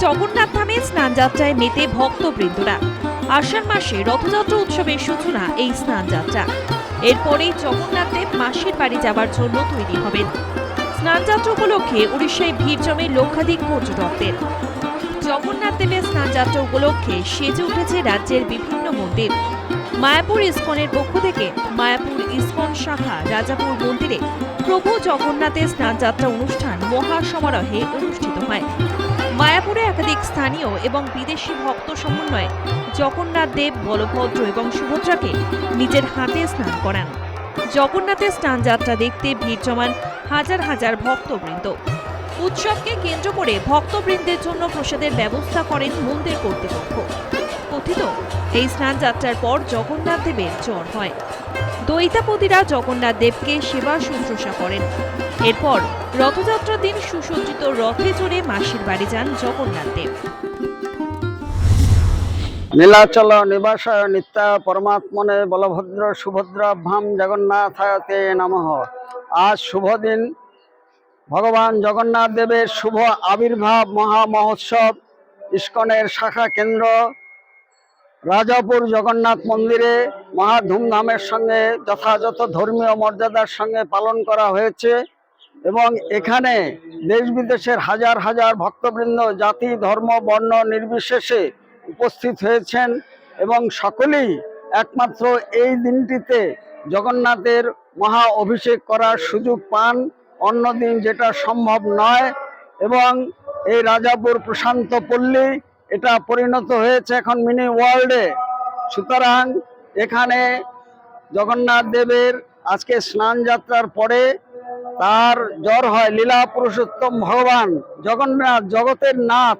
জগন্নাথ ধামে স্নানযাত্রায় মেতে ভক্তবৃন্দরা। আষাঢ় মাসে রথযাত্রা উৎসবের সূচনা এই স্নানযাত্রা এরপরেই জগন্নাথ দেব মাসির বাড়ি যাবার জন্য তৈরি হবেন। স্নানযাত্রা উপলক্ষে উড়িষ্যায় ভিড় জমে লক্ষাধিক পর্যটকদের। জগন্নাথ দেবের স্নানযাত্রা উপলক্ষে সেজে উঠেছে রাজ্যের বিভিন্ন মন্দির। মায়াপুর ইস্কনের পক্ষ থেকে মায়াপুর ইস্কন শাখা রাজাপুর মন্দিরে প্রভু জগন্নাথের স্নানযাত্রা অনুষ্ঠান মহা সমারোহে অনুষ্ঠিত হয়। মায়াপুরে একাধিক স্থানীয় এবং বিদেশি ভক্ত সমন্বয়ে জগন্নাথ দেব, বলভদ্র এবং সুভদ্রাকে নিজের হাতে স্নান করান। জগন্নাথের স্নানযাত্রা দেখতে ভিড় জমান হাজার হাজার ভক্তবৃন্দ। উৎসবকে কেন্দ্র করে ভক্তবৃন্দের জন্য প্রসাদের ব্যবস্থা করেন মন্দির কর্তৃপক্ষ। কথিত, এই স্নান যাত্রার পর জগন্নাথ দেবের জ্বর হয়। দৈতাপতিরা জগন্নাথ দেবকে সেবা শুশ্রূষা করেন। এরপর রথযাত্রার দিন সুসজ্জিত রথে চড়ে মাসির বাড়ি যান জগন্নাথ দেব। নীলাচল নিবাসায় নিত্যা পরমাত্মনে বলভদ্র সুভদ্রাভ্যাম জগন্নাথায়তে নমঃ। আজ শুভ দিন। ভগবান জগন্নাথ দেবের শুভ আবির্ভাব মহা মহোৎসব ইস্কনের শাখা কেন্দ্র রাজাপুর জগন্নাথ মন্দিরে মহা ধুমধামের সঙ্গে যথাযথ ধর্মীয় মর্যাদার সঙ্গে পালন করা হয়েছে এবং এখানে দেশ বিদেশের হাজার হাজার ভক্তবৃন্দ, জাতি, ধর্ম, বর্ণ নির্বিশেষে উপস্থিত হয়েছেন এবং সকলেই একমাত্র এই দিনটিতে জগন্নাথের মহা অভিষেক করার সুযোগ পান। অন্য দিন যেটা সম্ভব নয় এবং এই রাজাপুর প্রশান্ত পল্লী এটা পরিণত হয়েছে এখন মিনি ওয়ার্ল্ডে। সুতরাং এখানে জগন্নাথ দেবের আজকে স্নান যাত্রার পরে তার জ্বর হয়। লীলা পুরুষোত্তম ভগবান, জগন্নাথ, জগতের নাথ।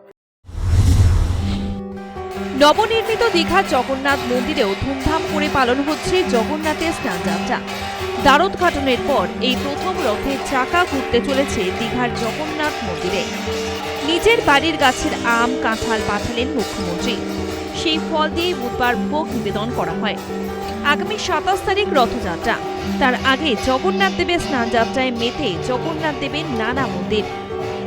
নবনির্মিত দীঘার জগন্নাথ মন্দিরেও ধুমধাম করে পালন হচ্ছে জগন্নাথের স্নানযাত্রা দ্বারোদ্ঘাটনের পর এই প্রথম রথের চাকা ঘুরতে চলেছে দীঘার জগন্নাথ মন্দিরে। নিজের বাড়ির গাছের আম, কাঁঠাল পাঠালেন মুখ্যমন্ত্রী। সেই ফল দিয়ে বুধবার ভোগ নিবেদন করা হয়। আগামী সাতাশ তারিখ রথযাত্রা। তার আগে জগন্নাথ দেবের স্নানযাত্রায় মেতে জগন্নাথ দেবের নানা মন্দির।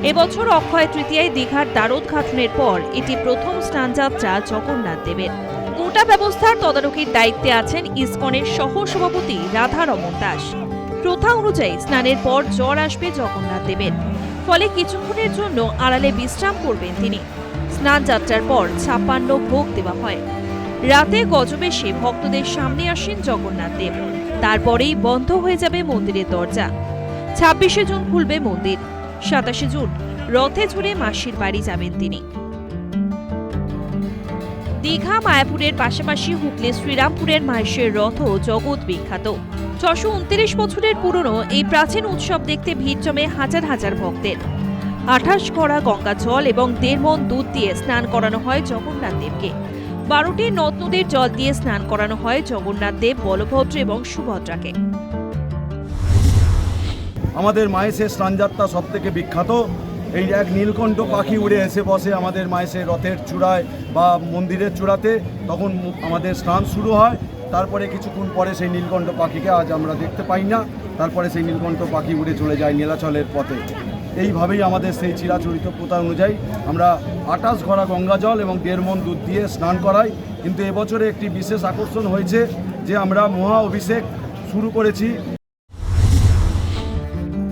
এবছর অক্ষয় তৃতীয়ায় দীঘার দ্বারোদ্ঘাটনের পর এটি প্রথম স্নানযাত্রা জগন্নাথ দেবের। গোটা ব্যবস্থার তদারকির দায়িত্বে আছেন ইসকনের সহ সভাপতি রাধারমন দাস। প্রথা অনুযায়ী স্নানের পর জ্বর আসবে জগন্নাথ দেবের। ফলে কিছুক্ষণের জন্য আড়ালে বিশ্রাম করবেন তিনি। স্নান যাত্রার পর ছাপ্পান্ন ভোগ দেওয়া হয়। রাতে গজবেশে ভক্তদের সামনে আসেন জগন্নাথ দেব। তারপরেই বন্ধ হয়ে যাবে মন্দিরের দরজা। ছাব্বিশে জুন খুলবে মন্দির। সাতাশে জুন রথে ঝুড়ে মাসির বাড়ি যাবেন তিনি। দীঘা, মায়াপুরের পাশাপাশি হুগলি, শ্রীরামপুরের মাহেশের রথও জগৎ বিখ্যাত। ছশো উনত্রিশ বছরের পুরনো এই প্রাচীন উৎসব দেখতে ভিড় জমে হাজার হাজার ভক্তের। আঠাশ করা গঙ্গা জল এবং দেড় মন দুধ দিয়ে স্নান করানো হয় জগন্নাথ দেবকে। বারোটি নদ নদীর জল দিয়ে স্নান করানো হয় জগন্নাথ দেব, বলভদ্র এবং সুভদ্রাকে। আমাদের মায়েসের স্নানযাত্রা সব থেকে বিখ্যাত। এই এক নীলকণ্ঠ পাখি উড়ে এসে বসে আমাদের মায়েসের রথের চূড়ায় বা মন্দিরের চূড়াতে। তখন আমাদের স্নান শুরু হয়। তারপরে কিছুক্ষণ পরে সেই নীলকণ্ঠ পাখিকে আজ আমরা দেখতে পাই না। তারপরে সেই নীলকণ্ঠ পাখি উড়ে চলে যায় নীলাচলের পথে। এইভাবেই আমাদের সেই চিরাচরিত প্রথা অনুযায়ী আমরা আটাশ ঘড়া গঙ্গা জল এবং দেড় মন দুধ দিয়ে স্নান করাই। কিন্তু এবছরে একটি বিশেষ আকর্ষণ হয়েছে যে আমরা মহা অভিষেক শুরু করেছি।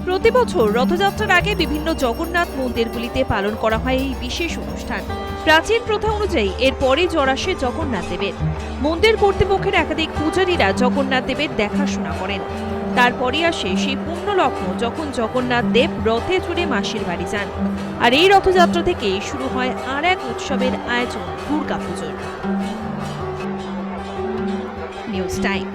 প্রতি বছর রথযাত্রার আগে বিভিন্ন জগন্নাথ মন্দিরগুলিতে পালন করা হয় এই বিশেষ অনুষ্ঠান। প্রাচীন প্রথা অনুযায়ী এরপরে জ্বর আসে জগন্নাথ দেবের। মন্দির কর্তৃপক্ষের একাধিক পূজারীরা জগন্নাথ দেবের দেখাশোনা করেন। তারপরে আসে সেই পূর্ণ লগ্ন যখন জগন্নাথ দেব রথে চড়ে মাসির বাড়ি যান। আর এই রথযাত্রা থেকে শুরু হয় আর এক উৎসবের আয়োজন দুর্গাপুজোর। News time.